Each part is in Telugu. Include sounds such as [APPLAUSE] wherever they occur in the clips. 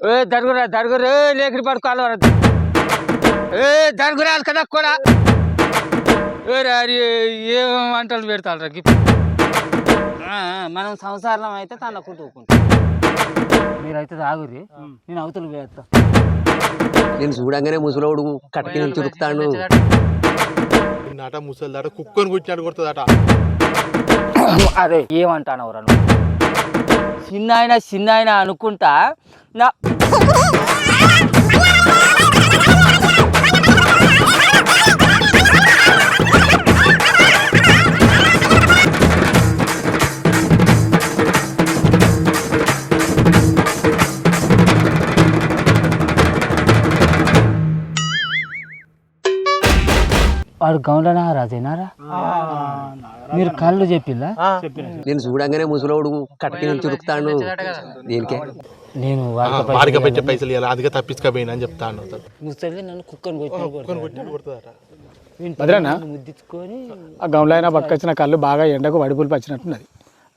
ఏ దరుగురా దరుగురు ఏ లేకరి పడుకోవాలి ఏ దరుగురాలు కదా కూడా. ఏ వంటలు పెడతారు మనం సంసారం అయితే తనకుంటూ ఊకుంటాం మీరైతే తాగురి నేను అవతలు వేస్తా నేను చూడంగానే ముసలోడు కట్టకి నుంచి ఉరుకుతాడు నాట ముసలిదాట కుక్కని కూర్చున్నాడు కొడుతుందట. అరే ఏమంటానవరా నువ్వు? చిన్న చిన్నాయన చిన్న అనుకుంటా? నా [LAUGHS] వాడు గౌండ నాగరాజేనారా మీరు కళ్ళు చెప్పిల్లా? నేను చూడంగానే ముసలోడు కట్టకి నుంచి ఉరుకుతాడు. దీనికే. నేను వాడికి పెట్టే పైసలు తప్పించుకపోయినా అని చెప్తాను. ముసలి నన్ను కుక్కను కొట్టిన? ముద్దించుకొని ఆ గమలో అయినా పక్కచ్చిన కళ్ళు బాగా ఎండకు వడిపులు పచ్చినట్టున్నది.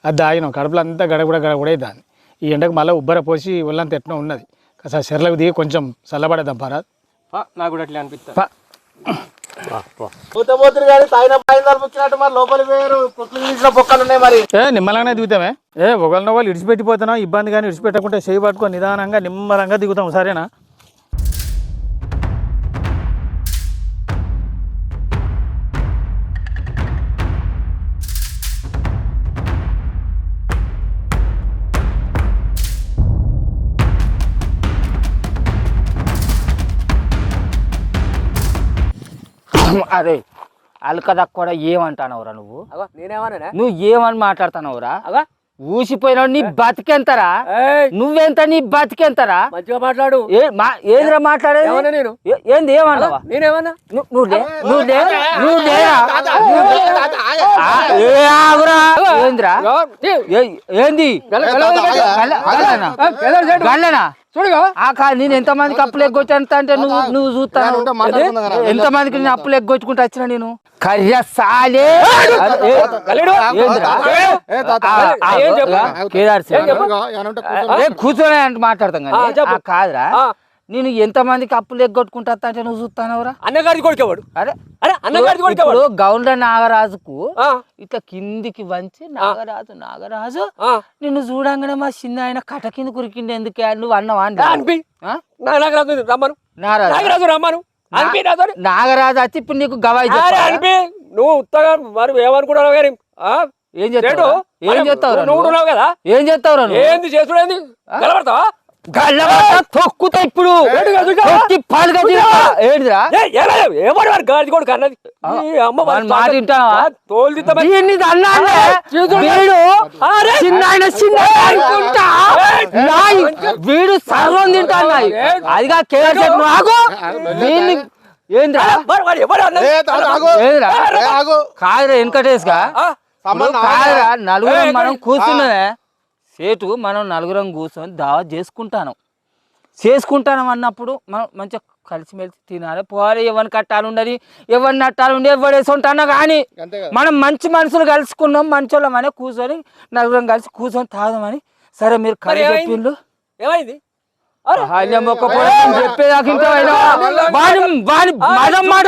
అది దాగినాం కడుపులో అంతా గడగడ గడగడే దాన్ని. ఈ ఎండకు మళ్ళీ ఉబ్బర పోసి ఒళ్ళంతా ఎట్నో ఉన్నది. కాస్త చెర్లకు దిగి కొంచెం చల్లబడేద్దాం పరా నాకు కూడా అట్లా అనిపిస్తా పోతే కానీ తాగిన పైన తలపుచ్చినట్టు మరి లోపలి వేరు కుక్కలు తీసిన బొక్కలు ఉన్నాయి మరి. ఏ నిమ్మలంగానే దిగుతామే? ఏ ఒకళ్ళని వాళ్ళు ఇడిచిపెట్టిపోతున్నాం ఇబ్బంది కానీ ఇడిచిపెట్టకుంటే చేయి పట్టుకొని నిదానంగా నిమ్మలంగా దిగుతాం సరేనా? అరే అల్కదా కూడా ఏమంటానవురా నువ్వు నేనేమన్నా నువ్వు ఏమని మాట్లాడుతున్నావురా ఊసిపోయినావు నీ బతికెంతరా నువ్వెంత నీ బతికెంతరా మంచిగా మాట్లాడు ఏందిరా మాట్లాడేది నేను ఏంది ఏమన్నావా నేనేమన్నా ను- నువ్వు ఏందిరా ఏంది గల్ల- గల్లనా? చూడగా. ఆ కా నేను ఎంత మందికి అప్పులు ఎగ్గొచ్చాను అంటే నువ్వు నువ్వు చూస్తాను. ఎంత మందికి నేను అప్పులు ఎగ్గొచ్చుకుంటూ వచ్చిన నేను? కర్య సాలే కూర్చొని అంటే మాట్లాడతాం. ఆ, కాదురా. నేను ఎంత మందికి అప్పులు ఎగ్గొట్టుకుంటా అంటే నువ్వు చూస్తానవరా? అన్నగాడి కొడుకేవాడు? అరే అరే అన్నగాడి కొడుకేవాడు? గౌండ్ల నాగరాజుకు ఇట్లా కిందికి వంచి నాగరాజు నాగరాజు. నిన్ను చూడంగానే మా చిన్న ఆయన కట కింద కురికిండి ఎందుకే? నువ్వు అన్నవా అనిపి. నాగరాజు రమ్మను. నాగరాజు. రమ్మను. అనిపి నాగరాజు వచ్చి ఇప్పుడు నీకు గవాయి? అనిపి నువ్వు ఉత్తగా మరి ఏమనుకున్నావు? ఏం చేస్తావు ఏం చేస్తావు నువ్వు కదా? ఏం చేస్తావు ఏంది చేసుడు ఏంది? నిలబడతావా తొక్కుతా ఇప్పుడు. వాడు గాడి సర్వం తింటా నాయ్. అదిగా కేర్ చెట్టు వీడిని ఏంద్రా. కాదురా వెంకటేష్గా ఆ? సంబంధం కాదురా నలుగురం మనం కూర్చున్నదే సేటు మనం నలుగురం కూర్చొని దావత్ చేసుకుంటాను చేసుకుంటాను అన్నప్పుడు మనం మంచిగా కలిసిమెలిసి తినాలి పోవాలి ఎవరిని కట్టాలి ఉండని ఎవరిని నట్టాలి ఉండి ఎవడేసి ఉంటానో కానీ. మనం మంచి మనుషులు కలుసుకున్నాం మంచోళ్ళం అని కూర్చొని నలుగురం కలిసి కూర్చొని తాగమని సరే మీరు మరి కలి ఏమైంది? చెప్పేదాకా ఇంకా మదం మాట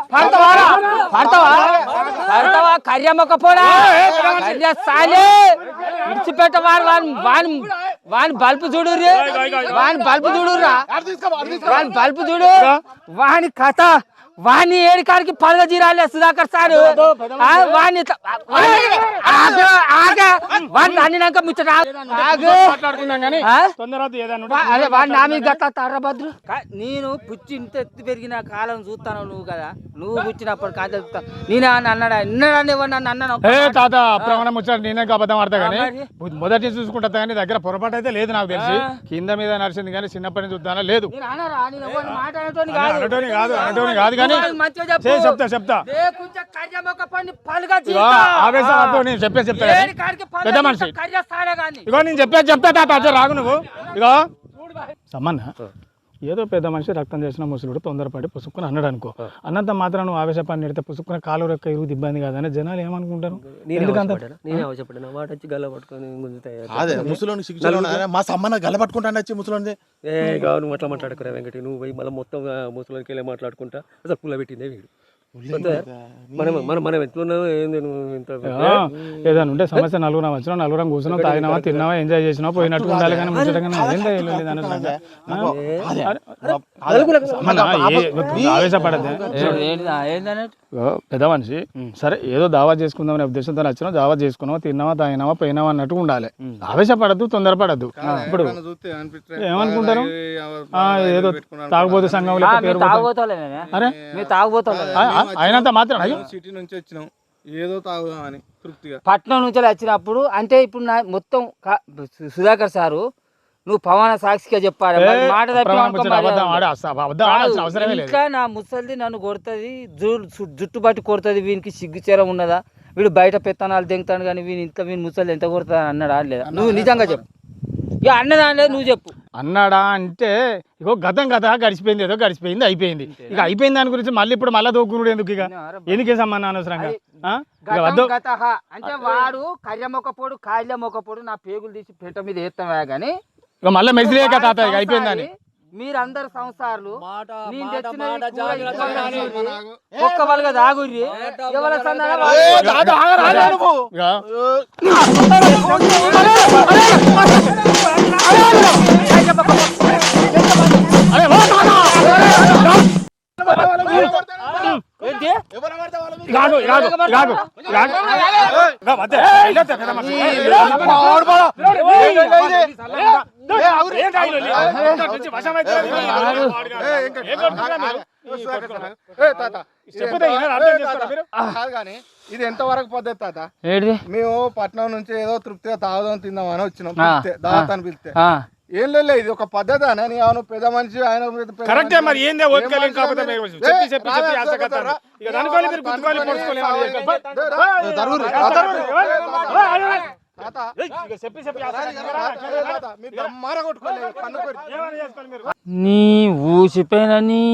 పడతావా పడతావా కర్యమ్మక పోరా కర్య సాలే విడిచిపెట్ట వాడు వాని వాని వాని బల్బు చూడు వాని బల్బు చూడురా వాని బల్బు చూడు వాని కథ వాణ్ణి ఏడు కాడికి పలుగ జీరాలే సుధాకర్ సార్. వాణ్ణి ఇట్లా- ఆగు, ఆగు. వాణ్ణి అన్నినాక ముచ్చట గట్ల తారభద్రు నేను పుచ్చి ఇంత ఎత్తు పెరిగిన కాలం చూస్తాను నువ్వు కదా? నువ్వు పుచ్చినప్పుడు కాదు చూస్తా నేను అన్నాడా? నిన్నడాన్ని ఎవరు నన్ను అన్నాను? ఏ తాత అప్రమణం వచ్చాడు నేనే అబద్ధం ఆడతా కానీ? మొదటి నుంచి చూసుకుంటా కానీ దగ్గర పొరపాటు అయితే లేదు నాకు తెలిసి. కింద మీద నడిచింది కానీ చిన్నప్పటి నుంచి చూద్దానా లేదు. కాదు. కాదు కానీ నువ్వు మంచిగా చెప్పు. చే చెప్తా. ఆవేశం నేను పెద్ద మనిషి. ఇగో నేను తాత రాగు నువ్వు ఇగో సమ్మన్న ఏదో పెద్ద మనిషి రక్తం చేసిన ముసలుడు తొందరపడి పుసుక్కుని అన్నాడు అనుకో. అన్నంత మాత్రం నువ్వు ఆవేశపడి నెడితే పుసుక్కుని కాలు రెక్క ఇరుగు ఇబ్బంది కాదని జనాలు ఏమనుకుంటారు? ఎందుకంత నేనే అవసరపడినా మాట వచ్చి గల్ల పట్టుకొని గుంజుతాయి అదే ముసలోని? మా సమ్మన్న గలపట్టుకుంటాను వచ్చి ముసలోని ఏ కావు నువ్వు అట్లా మాట్లాడుకురా వెంకటి. నువ్వు పోయి మళ్ళీ మొత్తం ముసలికి వెళ్ళి మాట్లాడుకుంటా. అసలు పుల్ల పెట్టిందే వీడు? మనం మనం మనం ఎట్లున్నావు ఏంది నువ్వు ఇంత ఆ, ఏదైనా ఉంటే సమస్య నలుగురం వచ్చినాం నలుగురం కూర్చున్నాం తాగినావా తిన్నావా ఎంజాయ్ చేసినావా పోయినట్టు ఉండాలి కానీ ఆవేశపడద్దు. పెద్ద మనిషి. సరే ఏదో దావా చేసుకుందామనే ఉద్దేశంతో వచ్చినావు దావా చేసుకున్నావా తిన్నావా తాగినావా పోయినావా అన్నట్టు ఉండాలి. ఆవేశపడద్దు తొందరపడద్దు. ఇప్పుడు ఏమనుకుంటారు? ఆ, ఏదో తాగుబోతు సంఘం? అరే? ఆ, అయినంత మాత్రం అయ్యో. సిటీ నుంచి వచ్చినాం. ఏదో తాగుదామని తృప్తిగా. పట్నం నుంచి వచ్చినప్పుడు అంటే ఇప్పుడు నా మొత్తం సుధాకర్ సారు నువ్వు పవన సాక్షిగా చెప్పాలి మాట ఇంకా నా ముసలిది నన్ను కొడుతుంది జుట్టు బట్టి కొడుతుంది వీనికి సిగ్గుచేరం ఉన్నదా? వీడు బయట పెత్తనాలు దింగుతాడు కానీ వీని ఇంత వీని ముసలి ఎంత కొడుతుంది అన్నాడా? లేదా? నువ్వు నిజంగా చెప్పు. ఇక అన్నదా లేదు నువ్వు చెప్పు. అన్నాడా అంటే ఇగో గతం గత గడిచిపోయింది ఏదో గడిచిపోయింది అయిపోయింది ఇక అయిపోయింది దాని గురించి మళ్ళీ ఇప్పుడు మళ్ళీ దోక్కునుడు ఎందుకు ఇక ఎందుకే సంబంధం అనవసరంగా. అంటే వాడు కర్య మొక్కపోడు కాళ్ళ మొక్కపోడు నా పేగులు తీసి పెంట మీద ఎత్తావా గానీ ఇక మళ్ళీ మెసిలేక తాత ఇక అయిపోయిందని మీరందరు సంసారాలు నేను తెచ్చిన. ఒక్క వాళ్ళగా తాగుర్రి ఎవరి ఇది ఎంత- ఈయన అర్థం ఏ, చేసుకోరా తాత, మీరు? కాదు కానీ ఇది ఎంత వరకు పద్ధతి తాత మేము పట్నం నుంచి ఏదో తృప్తిగా తాగుదాం తిందాం అని వచ్చినాం దావత్ అని పిలిస్తే ఆ. ఏం లేదు ఇది ఒక పద్ధతి అని నీ అవును పెద్ద మనిషి ఆయన పెద్ద కరెక్టే. మరి ఏందే ఓపికలేం కాకపోతే చెప్పి చెప్పి చెప్పి. ఇక మీరు పొడుచుకోలేము? నీ ఊసిపోయినని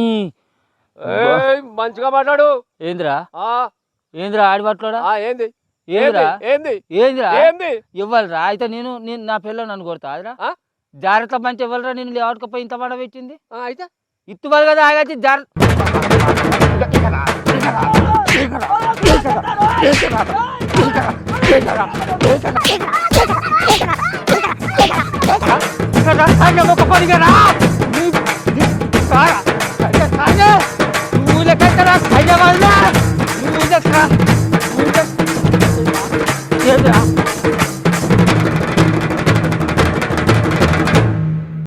ఏయ్, మంచిగా మాట్లాడు ఏంద్రా ఆ ఏంద్రా ఆడిపట్లోడా ఆ, ఏంది ఏంద్రా ఏంది ఏంద్రా ఏంది ఇవ్వాలరా అయితే నేను నేను నా పిల్లలు నన్ను కొడతా అదిరా ఆ? జాగ్రత్త మంచి ఇవ్వాలరా నేను లేవకపోయి ఇంత పడ పెట్టింది? ఆ, అయితే. ఇత్తువాలి కదా ఆగచ్చి జాగ్రత్త నువ్వు లెక్క హైదరాబాద్